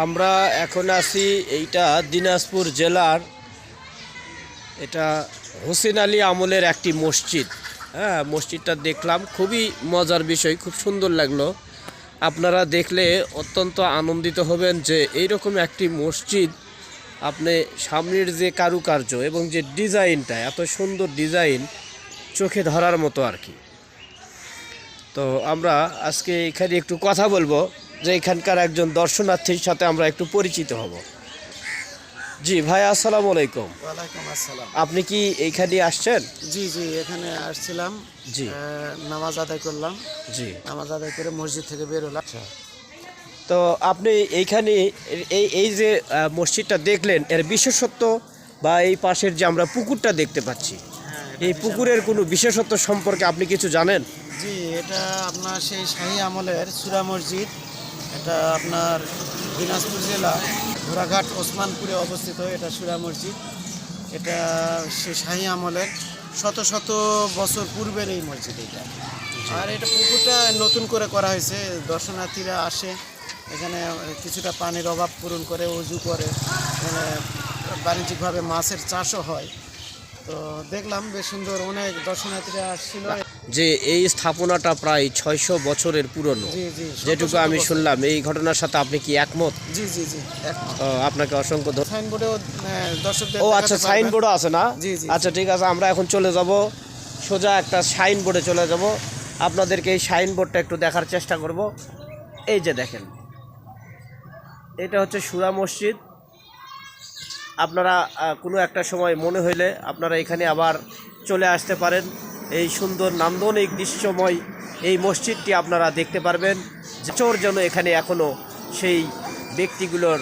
আমরা এখন আছি এইটা দিনাজপুর জেলার এটা হোসেন আলী আমলের একটি মসজিদ। হ্যাঁ মসজিদটা দেখলাম, খুবই মজার বিষয়, খুব সুন্দর লাগল। আপনারা দেখলে অত্যন্ত আনন্দিত হবেন যে এইরকম একটি মসজিদ আপনি সামনের যে কারুকার্য এবং যে ডিজাইনটা, এত সুন্দর ডিজাইন চোখে ধরার মতো আর কি। তো আমরা আজকে এখানে একটু কথা বলব। যে এখানকার একজন দর্শনার্থীর সাথে আমরা একটু পরিচিত হব। জি ভাই আসসালামু আলাইকুম। ওয়ালাইকুম আসসালাম। আপনি কি এইখানে আসছেন? জি জি এখানে আসছিলাম। জি। নামাজ আদায় করলাম। জি। নামাজ আদায় করে মসজিদ থেকে বের হলাম। তো আপনি এইখানে এই এই যে মসজিদটা দেখলেন এর বিশেষত্ব বা এই পাশের যে আমরা পুকুরটা দেখতে পাচ্ছি এই পুকুরের কোনো বিশেষত্ব সম্পর্কে আপনি কিছু জানেন? জি এটা আপনার সেই শাহী আমলের সুরা মসজিদ। এটা আপনার দিনাজপুর জেলা ঘোড়াঘাট ওসমানপুরে অবস্থিত এটা সুরা মসজিদ। এটা সেই শাহী আমলের শত শত বছর পূর্বের এই মসজিদ এটা। আর এটা পুকুরটা নতুন করে করা হয়েছে দর্শনার্থীরা আসে এখানে কিছুটা পানির অভাব পূরণ করে উজু করে এখানে বাণিজ্যিকভাবে মাছের চাষও হয়। তো দেখলাম বেশ সুন্দর অনেক দর্শনার্থীরা আসছিল। যে এই স্থাপনাটা প্রায় ছয়শো বছরের পুরনো। যেটুকু আমি শুনলাম এই ঘটনার সাথে আপনি কি একমত? জি জি জি আপনাকে অসংখ্য সাইনবোর্ডেও দর্শকদের ও আচ্ছা। সাইনবোর্ডও আছে না? আচ্ছা ঠিক আছে আমরা এখন চলে যাব। সোজা একটা সাইনবোর্ডে চলে যাব। আপনাদেরকে এই সাইনবোর্ডটা একটু দেখার চেষ্টা করব। এই যে দেখেন এটা হচ্ছে সুরা মসজিদ। আপনারা কোনো একটা সময় মনে হইলে আপনারা এখানে আবার চলে আসতে পারেন। এই সুন্দর নান্দনিক দৃশ্যময় এই মসজিদটি আপনারা দেখতে পারবেন। চোর যেন এখানে এখনও সেই ব্যক্তিগুলোর,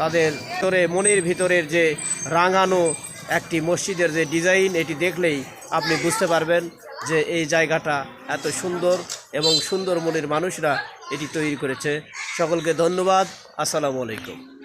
তাদের ভিতরে, মনের ভিতরের যে রাঙানো একটি মসজিদের যে ডিজাইন, এটি দেখলেই আপনি বুঝতে পারবেন যে এই জায়গাটা এত সুন্দর এবং সুন্দর মনের মানুষরা এটি তৈরি করেছে। সকলকে ধন্যবাদ। আসসালামু আলাইকুম।